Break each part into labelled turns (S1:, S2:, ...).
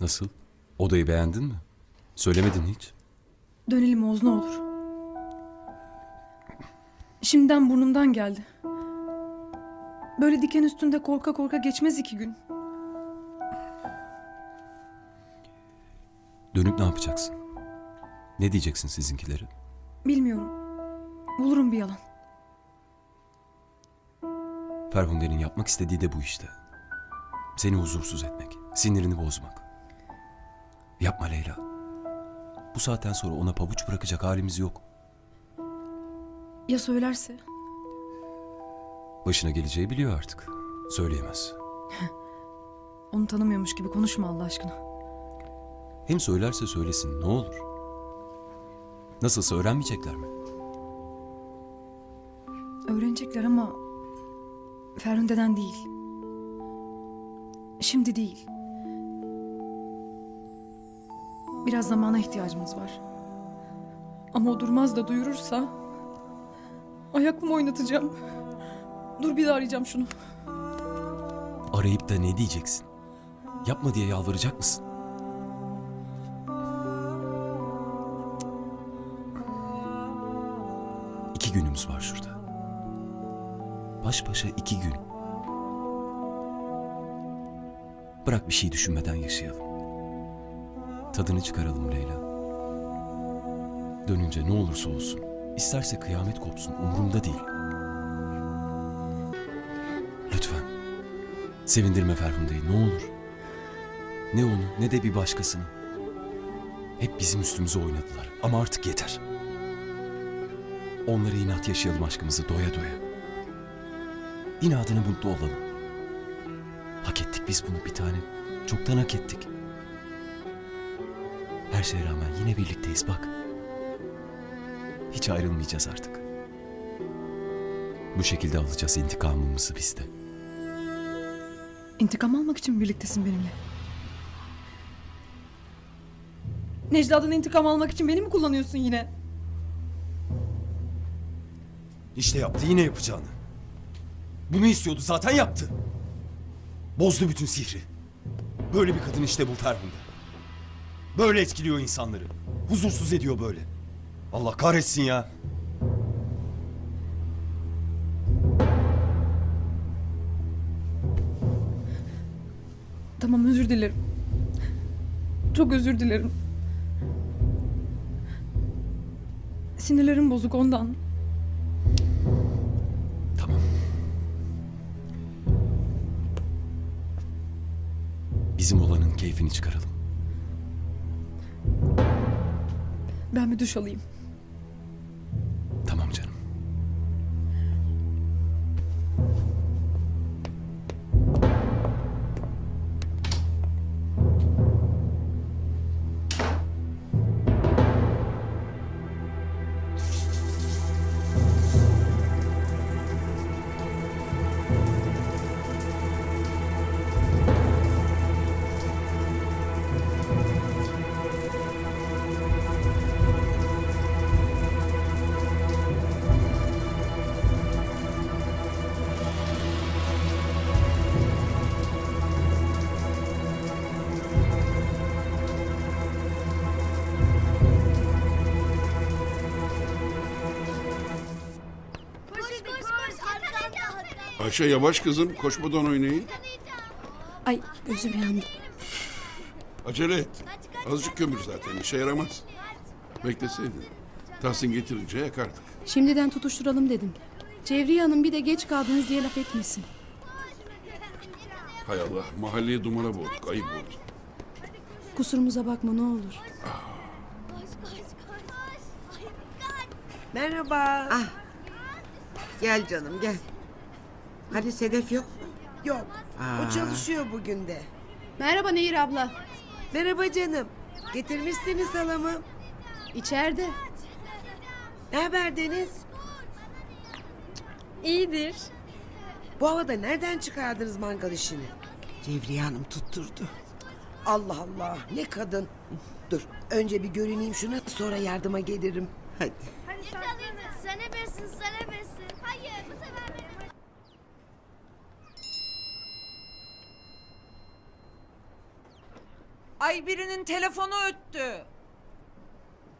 S1: Nasıl? Odayı beğendin mi? Söylemedin hiç.
S2: Dönelim Oğuz ne olur. Şimdiden burnumdan geldi. Böyle diken üstünde korka korka geçmez iki gün.
S1: Dönüp ne yapacaksın? Ne diyeceksin sizinkileri?
S2: Bilmiyorum. Bulurum bir yalan.
S1: Ferhunde'nin yapmak istediği de bu işte. Seni huzursuz etmek, sinirini bozmak. Yapma Leyla. Bu saatten sonra ona pabuç bırakacak halimiz yok.
S2: Ya söylerse?
S1: Başına geleceği biliyor artık. Söyleyemez.
S2: Onu tanımıyormuş gibi konuşma Allah aşkına.
S1: Hem söylerse söylesin ne olur. Nasılsa öğrenmeyecekler mi?
S2: Öğrenecekler ama Ferhunde'den değil. Şimdi değil. Biraz zamana ihtiyacımız var. Ama o durmaz da duyurursa ayaklımı oynatacağım. Dur bir daha arayacağım şunu.
S1: Arayıp da ne diyeceksin? Yapma diye yalvaracak mısın? İki günümüz var şurada. Baş başa iki gün. Bırak bir şey düşünmeden yaşayalım. Tadını çıkaralım Leyla. Dönünce ne olursa olsun, isterse kıyamet kopsun umurumda değil. Lütfen. Sevindirme Ferhunde'yi ne olur. Ne onu ne de bir başkasını. Hep bizim üstümüze oynadılar ama artık yeter. Onlara inat yaşayalım aşkımızı doya doya. İnadına mutlu olalım. Hak ettik biz bunu bir tane. Çoktan hak ettik. Her şeye rağmen yine birlikteyiz bak. Hiç ayrılmayacağız artık. Bu şekilde alacağız intikamımızı biz de.
S2: İntikam almak için birliktesin benimle? Necla'dan intikam almak için beni mi kullanıyorsun yine?
S1: İşte yaptı yine yapacağını. Bunu istiyordu zaten yaptı. Bozdu bütün sihri. Böyle bir kadın işte bu Ferhunde. Böyle etkiliyor insanları. Huzursuz ediyor böyle. Allah kahretsin ya.
S2: Tamam özür dilerim. Çok özür dilerim. Sinirlerim bozuk ondan.
S1: Tamam. Bizim olanın keyfini çıkaralım.
S2: Ben bir duş alayım.
S3: Ayşe yavaş kızım koşmadan oynayın.
S4: Ay gözüm yandı.
S3: Acele et. Azıcık kömür zaten işe yaramaz. Bekleseydin. Tahsin getirince yakardık.
S4: Şimdiden tutuşturalım dedim. Cevriye Hanım bir de geç kaldınız diye laf etmesin.
S3: Hay Allah mahalleyi dumana boğduk ayıp oldu.
S4: Kusurumuza bakma ne olur.
S5: Merhaba.
S6: Ah. Gel canım gel. Hadi Sedef yok.
S5: Yok.
S6: Aa.
S5: O çalışıyor bugün de.
S4: Merhaba Nehir abla.
S5: Merhaba canım. Getirmişsiniz salamı.
S4: İçeride.
S5: Ne haber Deniz?
S2: İyidir.
S5: Bu havada nereden çıkardınız mangal işini?
S6: Cevriye Hanım tutturdu.
S5: Allah Allah ne kadın. Dur önce bir görüneyim şuna sonra yardıma gelirim.
S6: Hadi.
S7: Sen ebesin sen ebesin. Hayır bu sefer benim.
S8: Ay birinin telefonu öttü.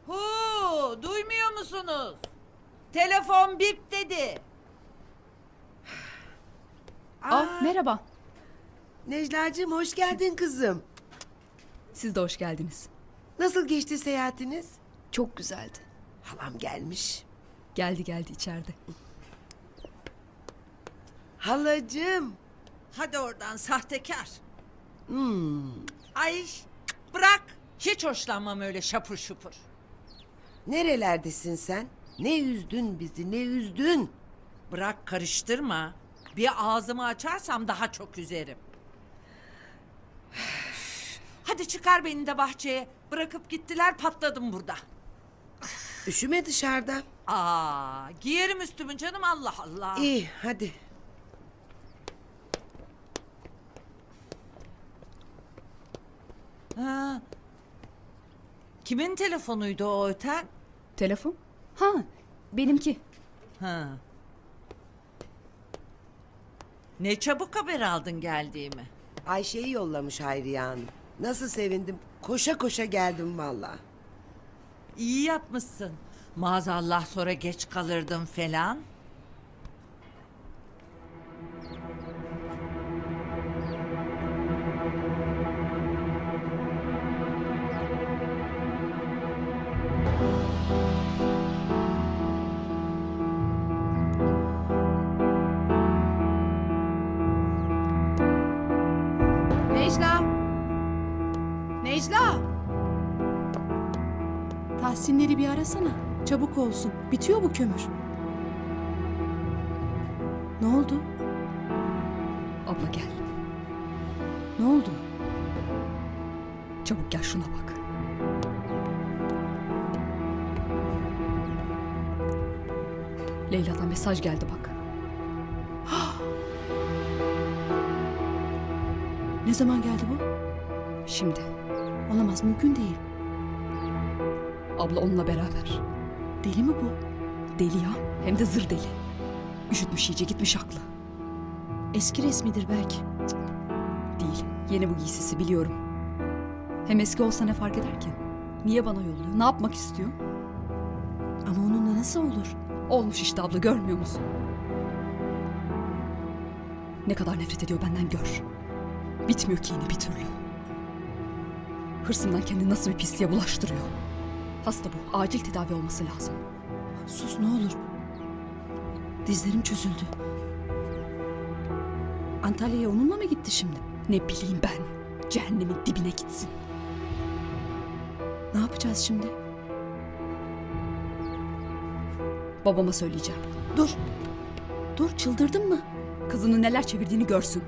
S8: Hu, duymuyor musunuz? Telefon bip dedi.
S4: Ah merhaba.
S5: Necla'cığım hoş geldin kızım.
S4: Siz de hoş geldiniz.
S5: Nasıl geçti seyahatiniz?
S4: Çok güzeldi.
S5: Halam gelmiş.
S4: Geldi geldi içeride.
S5: Halacığım.
S8: Hadi oradan sahtekar. Ay bırak. Hiç hoşlanmam öyle şapur şupur.
S5: Nerelerdesin sen? Ne üzdün bizi ne üzdün.
S8: Bırak karıştırma. Bir ağzımı açarsam daha çok üzerim. Hadi çıkar beni de bahçeye. Bırakıp gittiler patladım burada.
S5: Üşüme dışarıda.
S8: Aa, giyerim üstümü canım Allah Allah.
S5: İyi hadi.
S8: Ha. Kimin telefonuydu o öten?
S4: Telefon? Ha benimki.
S8: Ha. Ne çabuk haber aldın geldiğimi.
S5: Ayşe'yi yollamış Hayriye Hanım. Nasıl sevindim. Koşa koşa geldim valla.
S8: İyi yapmışsın. Maazallah sonra geç kalırdım falan.
S4: Tahsinleri bir arasana. Çabuk olsun. Bitiyor bu kömür. Ne oldu?
S9: Abla gel.
S4: Ne oldu?
S9: Çabuk gel şuna bak. Leyla'dan mesaj geldi bak.
S4: Ne zaman geldi bu?
S9: Şimdi.
S4: Olamaz mümkün değil.
S9: Abla onunla beraber.
S4: Deli mi bu?
S9: Deli ya. Hem de zır deli. Üşütmüş iyice gitmiş aklı.
S4: Eski resmidir belki.
S9: Değil. Yeni bu giysisi biliyorum. Hem eski olsa ne fark eder ki? Niye bana yolluyor? Ne yapmak istiyor?
S4: Ama onunla nasıl olur?
S9: Olmuş işte abla görmüyor musun? Ne kadar nefret ediyor benden gör. Bitmiyor ki yine bir türlü. Hırsından kendini nasıl bir pisliğe bulaştırıyor. Hasta bu. Acil tedavi olması lazım.
S4: Sus ne olur. Dizlerim çözüldü. Antalya'ya onunla mı gitti şimdi?
S9: Ne bileyim ben. Cehennemin dibine gitsin.
S4: Ne yapacağız şimdi?
S9: Babama söyleyeceğim.
S4: Dur. Dur çıldırdın mı?
S9: Kızının neler çevirdiğini görsün.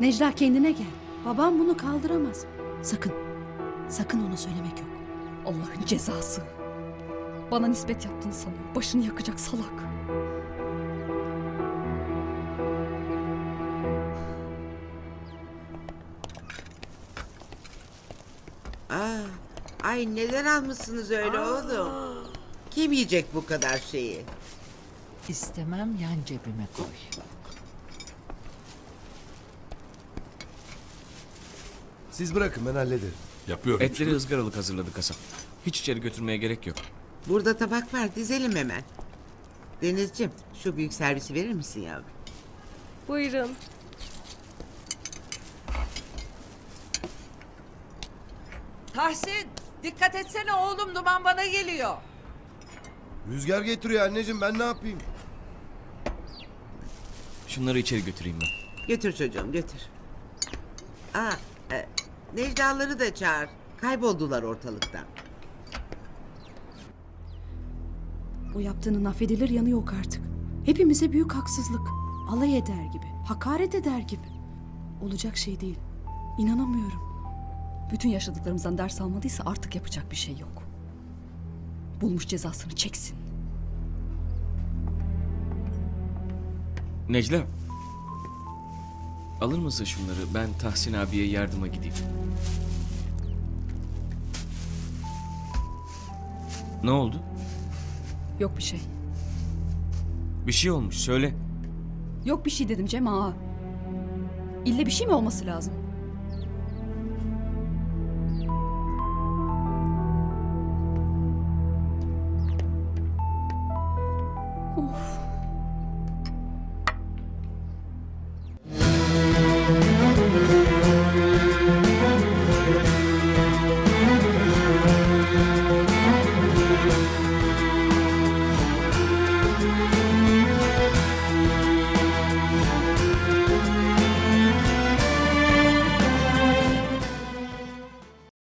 S4: Necla kendine gel. Babam bunu kaldıramaz. Sakın. Sakın ona söylemek yok.
S9: Allah'ın cezası. Bana nispet yaptığını sanıyor. Başını yakacak salak.
S6: Aa, ay neler almışsınız öyle oğlum. Kim yiyecek bu kadar şeyi?
S8: İstemem yan cebime koy.
S10: Siz bırakın ben hallederim.
S3: Yapıyorum.
S11: Etleri ızgaralık hazırladı kasap. Hiç içeri götürmeye gerek yok.
S6: Burada tabak var dizelim hemen. Denizciğim şu büyük servisi verir misin yavrum?
S7: Buyurun.
S8: Tahsin dikkat etsene oğlum duman bana geliyor.
S10: Rüzgar getiriyor anneciğim ben ne yapayım?
S11: Şunları içeri götüreyim ben.
S6: Götür çocuğum götür. Aa, e, Necdaları da çağır. Kayboldular ortalıktan.
S4: Bu yaptığının affedilir yanı yok artık. Hepimize büyük haksızlık. Alay eder gibi. Hakaret eder gibi. Olacak şey değil. İnanamıyorum.
S9: Bütün yaşadıklarımızdan ders almadıysa artık yapacak bir şey yok. Bulmuş cezasını çeksin.
S11: Necla. Alır mısın şunları? Ben Tahsin abiye yardıma gideyim. Ne oldu?
S9: Yok bir şey.
S11: Bir şey olmuş söyle.
S9: Yok bir şey dedim Cem ağa. İlle bir şey mi olması lazım?